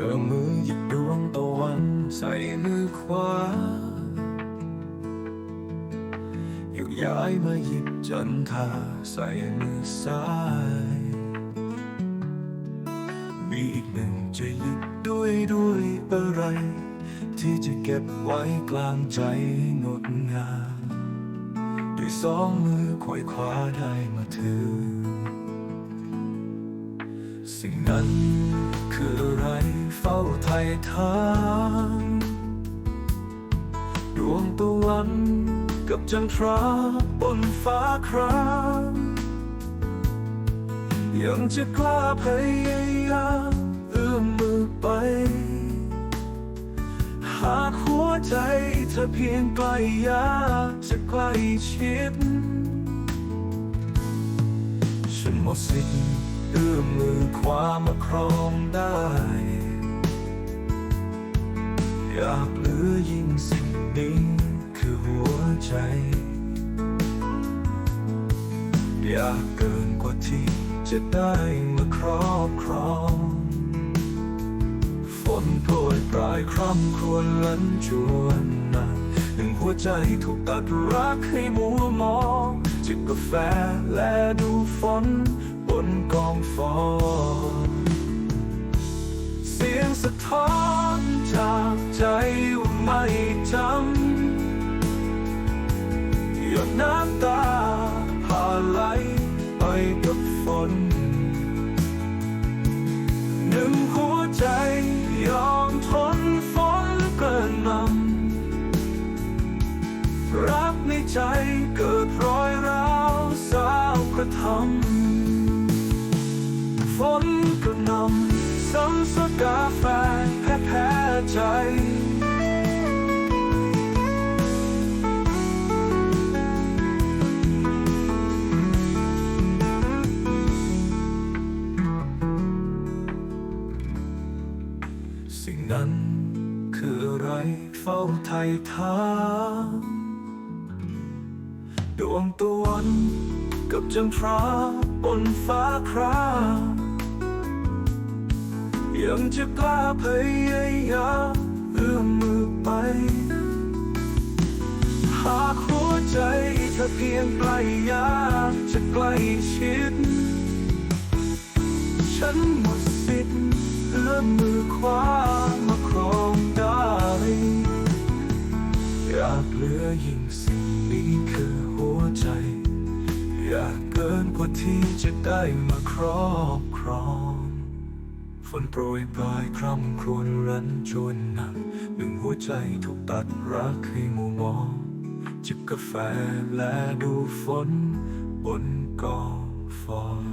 เอื้อมมือหยิบดวงตะวันใส่มือขวายกย้ายมาหยิบจันทาใส่มือซ้ายมีอีกหนึ่งจะหยิบด้วยด้วยอะไร ที่จะเก็บไว้กลางใจงดงามด้วยสองมือควยคว้าได้มาถือสิ่งนั้นคือ เฝ้าไทยทานดวงตะวันกับจันทราบนฟ้าครามยังจะกล้าพยายามเอื้อมมือไป หากหัวใจเธอเพียงใกล้ยาจะใกล้ชิดฉันหมดสิทธิ์เอื้อมมือคว้ามาครองได้ อยากเหลือยิ่งสิ่งนี้คือหัวใจ อยากเกินกว่าที่จะได้มาครอบครอง ฝนโปรยปลายคร่ำครวญลันจวนหนักหนึ่งหัวใจถูกตัดรักให้มัวมอง จิบกาแฟและดูฝนบนกองฟอนเสียงสะท้อน ใจว่าไม่จำหยดน้ำตาพาไหลไปกับฝน หนึ่งหัวใจยอมทนฝนเกินนำรักในใจเกิดรอยร้าวสาวกระทำฝนก็นำซ้ำสกาแฟแพ้แพ้ใจ สิ่งนั้นคืออะไรเฝ้าไทยทามดวงตะวันกับจันทราบนฟ้าครายังจะกล้าพยายามเอื้อมมือไป หากหัวใจเธอเพียงใกล้ยากจะใกล้ชิด ฉันหมด มือคว้ามาครองได้ อยากเหลือยิ่งสิ่งนี้คือหัวใจ อยากเกินกว่าที่จะได้มาครอบครองฝนโปรยปลายคร่ำครวญรันจวนหนักหนึ่งหัวใจถูกตัดรักให้มัวมองจิบกาแฟและดูฝนบนกองฟอน